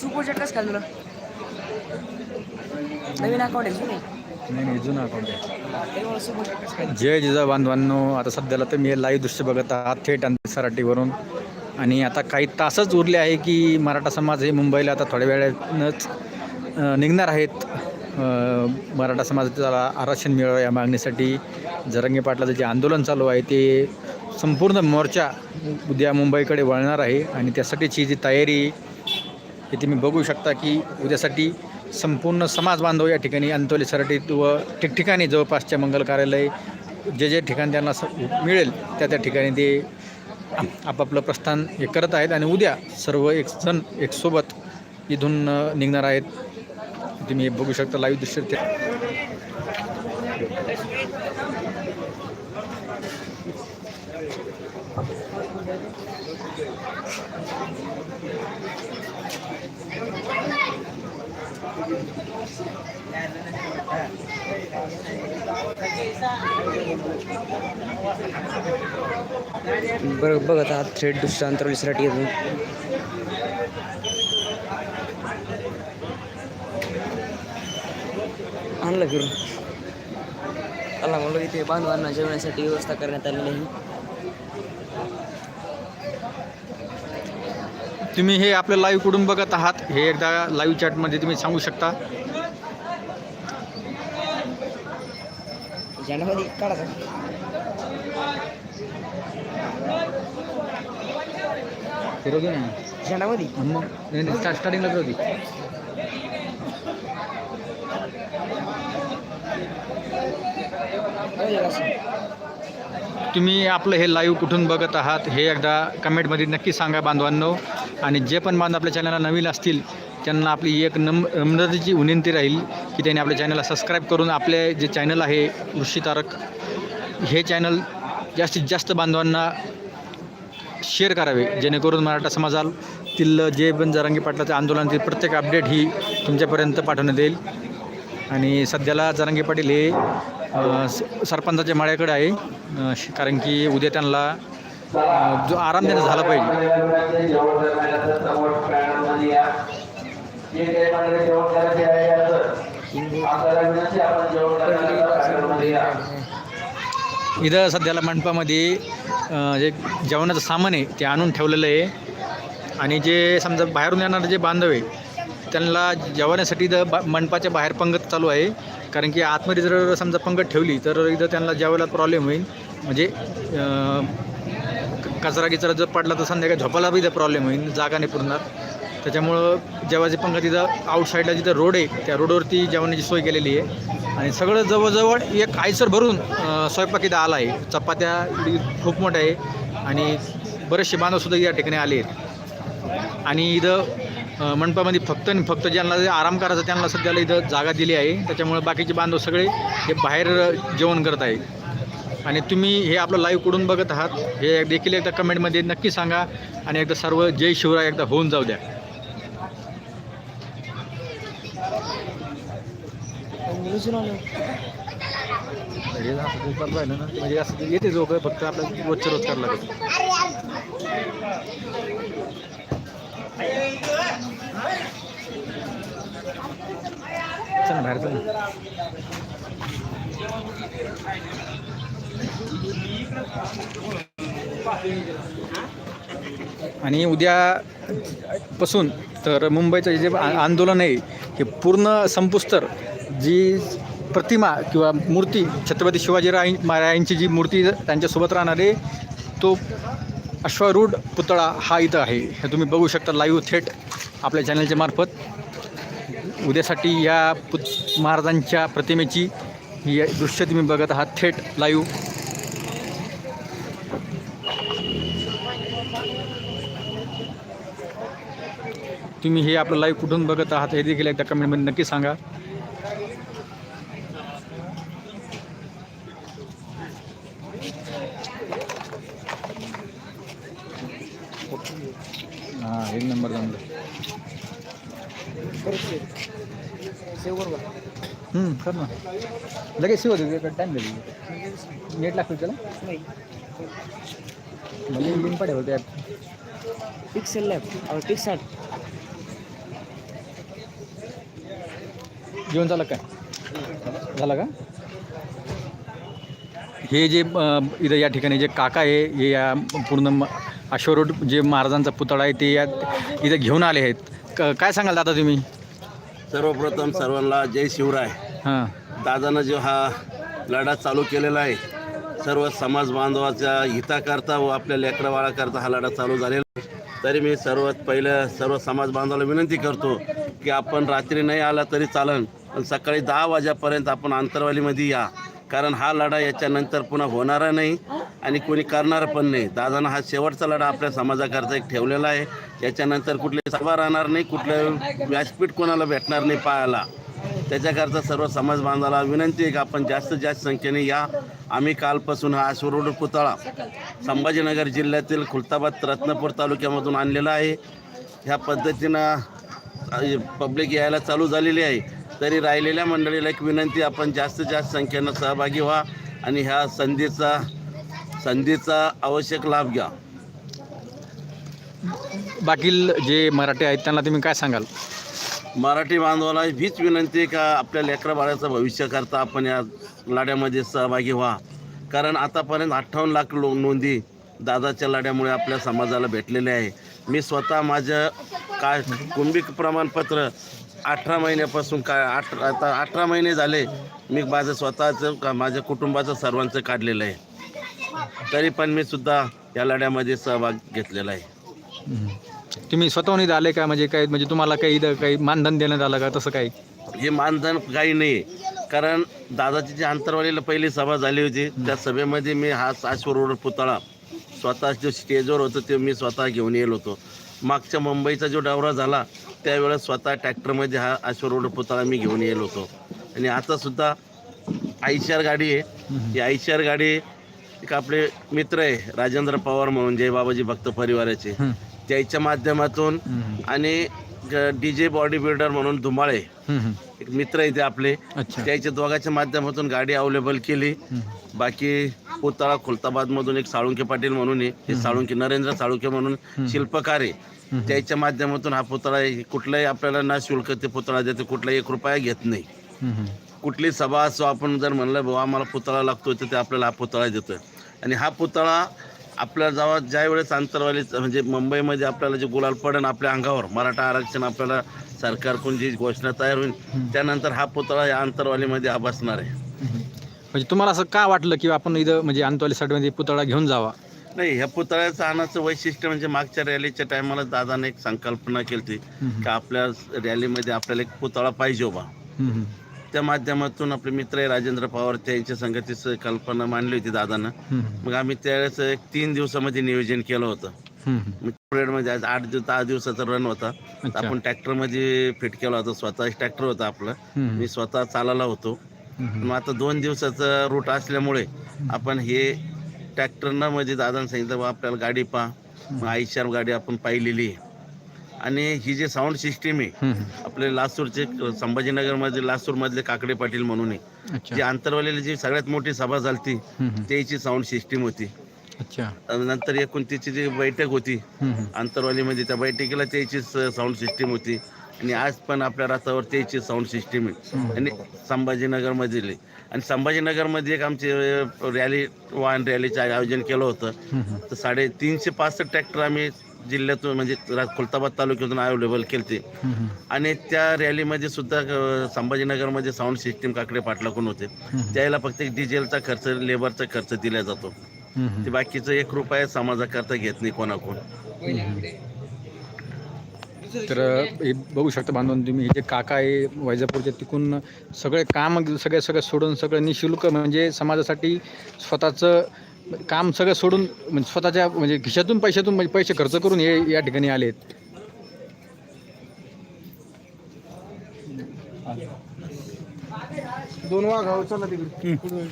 Super कसं तुला नवीन account आहे नाही नाही जुनं अकाउंट आहे. सुपर जय जिजा बांधवांनो आता सध्याला तर मी लाईव्ह दृश्य बघत आहात थेट आणि सराटीवरून आणि आता काही तासच उरले आहे की मराठा समाज हे मुंबईला आता थोड्या वेळानंच निघणार आहेत. मराठा समाजाला आरक्षण मिळावं या मागणीसाठी जरंगे पाटलाचं जे आंदोलन चालू आहे ते संपूर्ण मोर्चा उद्या मुंबईकडे वळणार आहे. आणि त्यासाठीची जी तयारी हे तुम्ही बघू शकता की उद्यासाठी संपूर्ण समाज बांधव या ठिकाणी अंतोली सराटीत व ठिकठिकाणी जवळपासच्या मंगल कार्यालय जे जे ठिकाण त्यांना स मिळेल त्या त्या ठिकाणी ते आपापलं प्रस्थान हे करत आहेत. आणि उद्या सर्व एक सण एक सोबत इथून निघणार आहेत. तुम्ही हे बघू शकता लाईव्ह दृश्य ते बरं बघत हा थ्रेड दुसऱ्या अंतरवलीसाठी येतो. आणलं फिरून. आला म्हणलं इथे बांधवांना जेवण्यासाठी व्यवस्था करण्यात आलेली आहे. तुम्ही हे आपलं लाईव्ह कुठून बघत आहात. हे एकदा लाईव्ह चॅटमध्ये तुम्ही सांगू शकता. स्टार्टिंगला फिरवती तुम्ही आपलं हे लाईव्ह कुठून बघत आहात हे एकदा कमेंटमध्ये नक्की सांगा बांधवांनो. आणि जे पण बांधव आपल्या चॅनलला नवीन असतील त्यांना आपली एक नम नम्रतेची विनंती राहील की त्यांनी आपल्या चॅनलला सबस्क्राईब करून आपले जे चॅनल आहे ऋषी तारक हे चॅनल जास्तीत जास्त बांधवांना शेअर करावे. जेणेकरून मराठा समाजातील जे पण जरांगी पाटलाचं आंदोलनातील प्रत्येक अपडेट ही तुमच्यापर्यंत पाठवण्यात येईल. आणि सध्याला जरांगी पाटील हे सरपंचाच्या माळ्याकडे आहे. श- कारण की उद्या त्यांना जो आराम देणं झाला पाहिजे. इथं सध्याला मंडपामध्ये जे जेवणाचं सामान आहे ते आणून ठेवलेलं आहे. आणि जे समजा बाहेरून येणारे जे बांधव आहे त्यांना जेवण्यासाठी इथं बा मंडपाच्या बाहेर पंगत चालू आहे. कारण की आतमध्ये जर समजा पंगत ठेवली तर इथं त्यांना ज्यावेळेला प्रॉब्लेम होईल म्हणजे क- कचरा गिचरा जर पडला तर संध्याकाळी झोपायला बी प्रॉब्लेम होईल जागा नाही पुरणार. त्याच्यामुळं जेव्हाची पंगत तिथं आउटसाईडला जिथं रोड आहे त्या रोडवरती जेवणाची सोय केलेली आहे. आणि सगळं जवळजवळ एक आयसर भरून स्वयंपाक इथं आला आहे. चपात्या खूप मोठ्या आहे. आणि बरेचसे बांधवसुद्धा या ठिकाणी आले आहेत. आणि इथं मंडपामध्ये फक्त आणि फक्त ज्यांना आराम करायचा त्यांना सध्याला इथं जागा दिली आहे. त्याच्यामुळे बाकीचे बांधव सगळे हे बाहेर जेवण करत आहेत. आणि तुम्ही हे आपलं लाईव्ह कुठून बघत आहात हे देखील एकदा कमेंटमध्ये नक्की सांगा आणि एकदा सर्व जय शिवराय एकदा होऊन जाऊ द्या. म्हणजे असं ते येते जो फक्त आपलं रोजच्या रोज करायला लागतो. चल बाहेर चल आणि उद्यापासून तर मुंबईचं जे आंदोलन आहे हे पूर्ण संपुस्तर जी प्रतिमा किंवा मूर्ती छत्रपती शिवाजीराय महाराजांची जी मूर्ती त्यांच्यासोबत राहणारे तो अश्वरूढ पुतळा हा इथं आहे. हे तुम्ही बघू शकता लाईव्ह थेट आपल्या चॅनलच्या मार्फत. उद्यासाठी या पुत महाराजांच्या प्रतिमेची ही दृश्य तुम्ही बघत आहात. थेट लाईव्ह तुम्ही हे आपलं लाईव्ह कुठून बघत आहात हे देखील एकदा कमेंटमध्ये नक्की सांगा हां एक नंबर जमलं हम्म, कर ना लगेच शिव होते टाईम लागेल नेट लागतो त्याला मला लिंक पडेल होते पिक्सेल लॅब और पिक्सार्ट जेवण झालं काय झालं का हे जे इथं या ठिकाणी जे काका आहे हे या पूर्ण म- अश्वरोड जे महाराजांचा पुतळा आहे ते या इथं घेऊन आले आहेत. क- काय सांगाल दादा तुम्ही? सर्वप्रथम सर्वांना जय शिवराय. हां. दादानं जो हा लढा चालू केलेला आहे सर्व समाज बांधवाच्या हिताकरता व आपल्या लेकरवाळाकरता हा लढा चालू झालेला आहे. तरी मी सर्वात पहिलं सर्व समाज बांधवाला विनंती करतो की आपण रात्री नाही आला तरी चालन पण सकाळी दहा वाजेपर्यंत आपण आंतरवालीमध्ये या. कारण हा लढा याच्यानंतर पुन्हा होणारा नाही. आणि कोणी करणार पण नाही. दादानं हा शेवटचा लढा आपल्या समाजाकरता एक ठेवलेला आहे. त्याच्यानंतर कुठली सभा राहणार नाही कुठलं व्यासपीठ कोणाला भेटणार नाही पाहायला. त्याच्याकरता सर्व समाज बांधवाला विनंती आहे की आपण जास्तीत जास्त संख्येने या. आम्ही कालपासून हा अश्वरोड पुतळा संभाजीनगर जिल्ह्यातील खुलताबाद रत्नापूर तालुक्यामधून आणलेला आहे. ह्या पद्धतीनं पब्लिक यायला चालू झालेली आहे. तरी राहिलेल्या मंडळीला एक विनंती आपण जास्तीत जास्त संख्येनं सहभागी व्हा आणि ह्या संधीचा संधीचा आवश्यक लाभ घ्या. बाकी जे मराठी आहेत त्यांना तुम्ही काय सांगाल? मराठी बांधवाला हीच विनंती आहे का आपल्या लेकरा बाळाचं भविष्य करता आपण या लढ्यामध्ये सहभागी व्हा. कारण आतापर्यंत अठ्ठावन्न लाख लो नोंदी दादाच्या लढ्यामुळे आपल्या समाजाला भेटलेले आहे. मी स्वतः माझं का कुंभिक प्रमाणपत्र अठरा महिन्यापासून का आठ आता अठरा महिने झाले मी माझं स्वतःचं का माझ्या कुटुंबाचं सर्वांचं काढलेलं आहे. तरी पण मी सुद्धा या लढ्यामध्ये सहभाग घेतलेला आहे. तुम्ही स्वतःहून इथं आले का? म्हणजे काय म्हणजे तुम्हाला काही इथं काही मानधन देण्यात आलं का? तसं काही? हे मानधन काही नाही. कारण दादाची जी आंतरवालीला पहिली सभा झाली होती त्या सभेमध्ये मी हा सासवरोड पुतळा स्वतः जो स्टेजवर होतं ते मी स्वतः घेऊन येलो होतो. मागच्या मुंबईचा जो दौरा झाला त्यावेळेस स्वतः ट्रॅक्टरमध्ये हा अश्वरोड पुतळा मी घेऊन येलो होतो. आणि आता सुद्धा आयशर गाडी आहे. ही आयशर गाडी एक आपले मित्र आहे राजेंद्र पवार म्हणून जय बाबाजी भक्त परिवाराचे. त्याच्या माध्यमातून. आणि डी जे बॉडी बिल्डर म्हणून धुमाळे. एक मित्र आहे ते आपले त्याच्या दोघांच्या माध्यमातून गाडी अवेलेबल केली. बाकी पुतळा खुलताबादमधून एक साळुंके पाटील म्हणून आहे साळुंके नरेंद्र साळुंके म्हणून शिल्पकार आहे त्याच्या माध्यमातून हा पुतळा आहे. कुठलाही आपल्याला ना शुल्क ते पुतळा देते कुठलाही एक रुपया घेत नाही. कुठली सभा असो आपण जर म्हणलं बाबा आम्हाला पुतळा लागतो तर ते आपल्याला हा पुतळा देतो आणि हा पुतळा आपल्या जेव्हा ज्या वेळेस आंतरवाली म्हणजे मुंबईमध्ये आपल्याला जे गुलाल पडन आपल्या अंगावर मराठा आरक्षण आपल्याला सरकारकडून जी घोषणा तयार होईल त्यानंतर हा पुतळा या आंतरवालीमध्ये हा बसणार आहे. म्हणजे तुम्हाला असं का वाटलं की आपण इथं म्हणजे अंतवालीसाठी पुतळा घेऊन जावा नाही ह्या पुतळ्याचं आणायचं वैशिष्ट्य म्हणजे मागच्या रॅलीच्या टायमाला दादाने एक संकल्पना केली होती. की आपल्या रॅलीमध्ये आपल्याला एक पुतळा पाहिजे उभा हम्म. त्या माध्यमातूून आपले मित्र आहे राजेंद्र पवार त्यांच्या संगतीचं कल्पना मांडली होती दादानं. मग आम्ही त्यावेळेस एक तीन दिवसामध्ये नियोजन केलं होतं. मग पिरियडमध्ये आज आठ दिवस दहा दिवसाचा रन होता. आपण ट्रॅक्टरमध्ये फिट केला होता. स्वतः ट्रॅक्टर होता आपलं. मी स्वतः चालायला होतो. मग आता दोन दिवसाचा रूट असल्यामुळे आपण हे ट्रॅक्टरनं म्हणजे दादाने सांगितलं आपल्याला गाडी पहा. मग आईशार गाडी आपण पाहिलेली आहे. आणि ही जी साऊंड सिस्टीम आहे. आपले लासूरचे संभाजीनगरमध्ये लासूरमधले काकडे पाटील म्हणून आहे. जी आंतरवालीला जी सगळ्यात मोठी सभा झाली. त्याची साऊंड सिस्टीम होती. नंतर एकूण तिची जी बैठक होती. आंतरवालीमध्ये त्या बैठकीला त्याची साऊंड सिस्टीम होती. आणि आज पण आपल्या रथावर त्याची साऊंड सिस्टीम आहे. आणि संभाजीनगरमधील आणि संभाजीनगरमध्ये एक आमची रॅली वाहन रॅलीचं आयोजन केलं होतं. तर साडेतीनशे पासष्ट ट्रॅक्टर आम्ही जिल्ह्यातून म्हणजे खुलताबाद तालुक्यातून अवेलेबल केले हम्म, हम्म. आणि त्या रॅलीमध्ये सुद्धा संभाजीनगरमध्ये साऊंड सिस्टीम काकडे पाटलाकडून होते. त्याला फक्त एक डिझेलचा खर्च लेबरचा खर्च दिला जातो. ते बाकीचं एक रुपया समाजाकरता घेत नाही कोणाकोण तर हे बघू शकता बांधून तुम्ही हे जे काका आहे वैजापूरच्या तिकून सगळे काम सगळे सगळं सोडून सगळं निशुल्क म्हणजे समाजासाठी स्वतःचं काम सगळं सोडून म्हणजे स्वतःच्या म्हणजे खिशातून पैशातून म्हणजे पैसे खर्च करून हे या ठिकाणी आलेत. दोन वाघावर चला तिकडे?